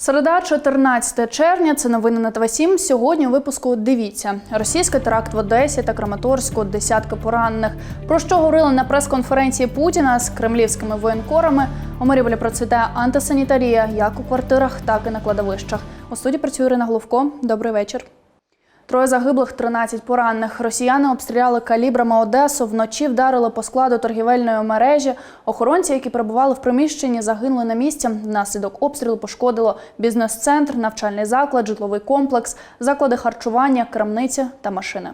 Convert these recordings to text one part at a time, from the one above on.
Середа, 14 червня. Це новини на ТВ 7 Сьогодні у випуску дивіться російський теракт в Одесі та Краматорську, десятки поранених. Про що говорили на прес-конференції Путіна з кремлівськими воєнкорами. У Маріуполі процвітає антисанітарія як у квартирах, так і на кладовищах. У студії працює Ірина Головко. Добрий вечір. Троє загиблих, 13 поранених. Росіяни обстріляли калібрами Одесу. Вночі вдарили по складу торгівельної мережі. Охоронці, які перебували в приміщенні, загинули на місці. Внаслідок обстрілу пошкодило бізнес-центр, навчальний заклад, житловий комплекс, заклади харчування, крамниці та машини.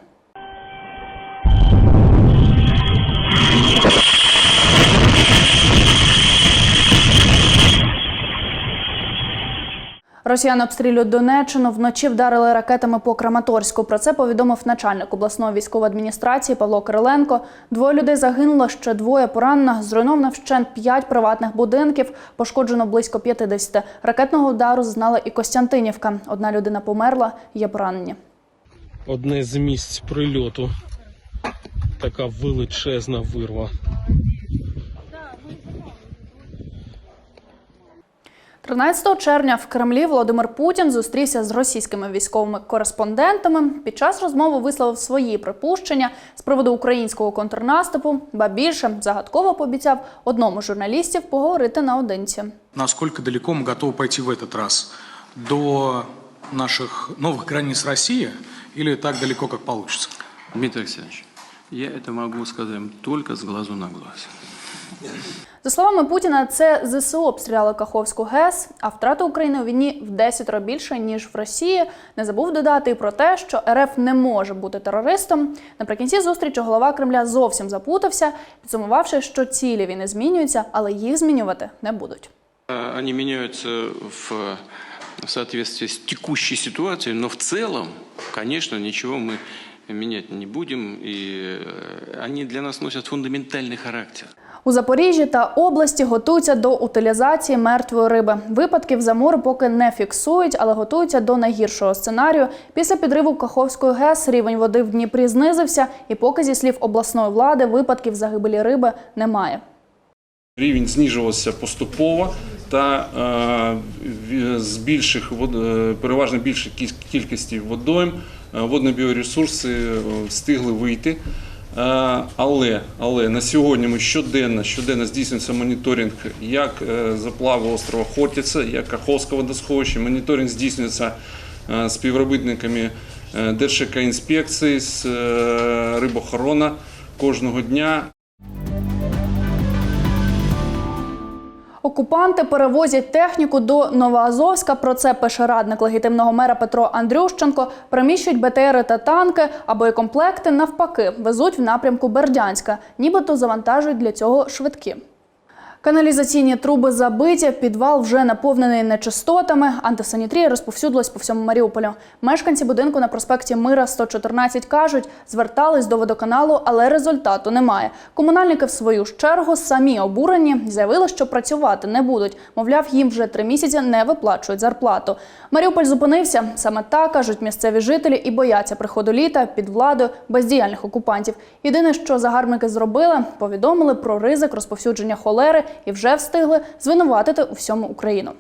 Росіяни обстрілюють Донеччину. Вночі вдарили ракетами по Краматорську. Про це повідомив начальник обласної військової адміністрації Павло Кириленко. Двоє людей загинуло, ще двоє поранено. Зруйновано вщент п'ять приватних будинків. Пошкоджено близько 50. Ракетного удару знала і Костянтинівка. Одна людина померла, є поранені. одне з місць прильоту. Така величезна вирва. 13 червня в Кремлі Володимир Путін зустрівся з російськими військовими кореспондентами. Під час розмови висловив свої припущення з приводу українського контрнаступу. Ба більше загадково пообіцяв одному з журналістів поговорити наодинці. насколько далеко мы готовы пойти в этот раз? До наших новых границ России или так далеко, как получится? Дмитрий Алексеевич, я это могу сказать только с глазу на глаз. За словами Путіна, це ЗСУ обстріляли Каховську ГЕС, а втрати України у війні в 10 більше ніж в Росії. Не забув додати і про те, що РФ не може бути терористом. Наприкінці зустрічі голова Кремля зовсім запутався, підсумувавши, що цілі війни змінюються, але їх змінювати не будуть. А, Они меняются в, в соответствии с текущей ситуацией, но в целом, конечно, ничего мы менять не будем, и э, они для нас носят фундаментальный характер. У Запоріжжі та області готуються до утилізації мертвої риби. Випадків замору поки не фіксують, але готуються до найгіршого сценарію. Після підриву Каховської ГЕС рівень води в Дніпрі знизився, і поки зі слів обласної влади випадків загибелі риби немає. Рівень знижувався поступово та е, з більших вод- е, переважно кіль- кількості водойм е, водні біоресурси е, встигли вийти. Е, Але, але на сьогодні ми щоденно, щоденно здійснюється моніторинг як е, заплави острова Хортиця, як Каховського водосховища. Моніторинг здійснюється е, співробітниками Держекоінспекції, з рибохорона кожного дня. Окупанти перевозять техніку до Новоазовська. Про це пише радник легітимного мера Петро Андрющенко. Приміщують БТРи та танки, а боєкомплекти навпаки везуть в напрямку Бердянська, нібито завантажують для цього швидкі. Каналізаційні труби забиті, підвал вже наповнений нечистотами. Антисанітарія розповсюдилась по всьому Маріуполю. Мешканці будинку на проспекті Мира 114 кажуть, звертались до водоканалу, але результату немає. Комунальники в свою чергу самі обурені заявили, що працювати не будуть. Мовляв, їм вже три місяці не виплачують зарплату. Маріуполь зупинився саме так кажуть місцеві жителі і бояться приходу літа під владою бездіяльних окупантів. Єдине, що загарбники зробили, повідомили про ризик розповсюдження холери і вже встигли звинуватити у всьому Україну.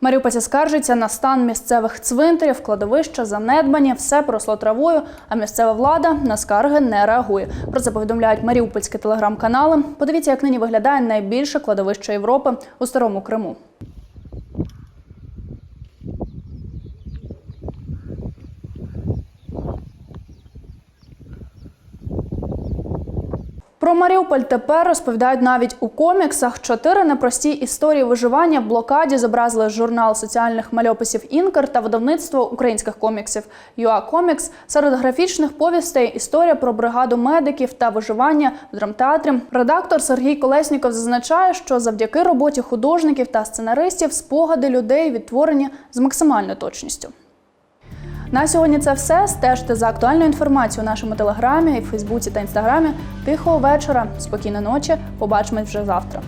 Маріупольці скаржиться на стан місцевих цвинтарів, кладовища, занедбані, все поросло травою, а місцева влада на скарги не реагує. Про це повідомляють маріупольські телеграм-канали. Подивіться, як нині виглядає найбільше кладовище Європи у Старому Криму. Про Маріуполь тепер розповідають навіть у коміксах. Чотири непрості історії виживання в блокаді зобразили журнал соціальних мальописів Інкер та видавництво українських коміксів ЮА Комікс. Серед графічних повістей історія про бригаду медиків та виживання в драмтеатрі. Редактор Сергій Колесніков зазначає, що завдяки роботі художників та сценаристів спогади людей відтворені з максимальною точністю. На сьогодні це все. Стежте за актуальною інформацією у нашому телеграмі, і в Фейсбуці та інстаграмі. Тихого вечора, спокійної ночі. Побачимось вже завтра.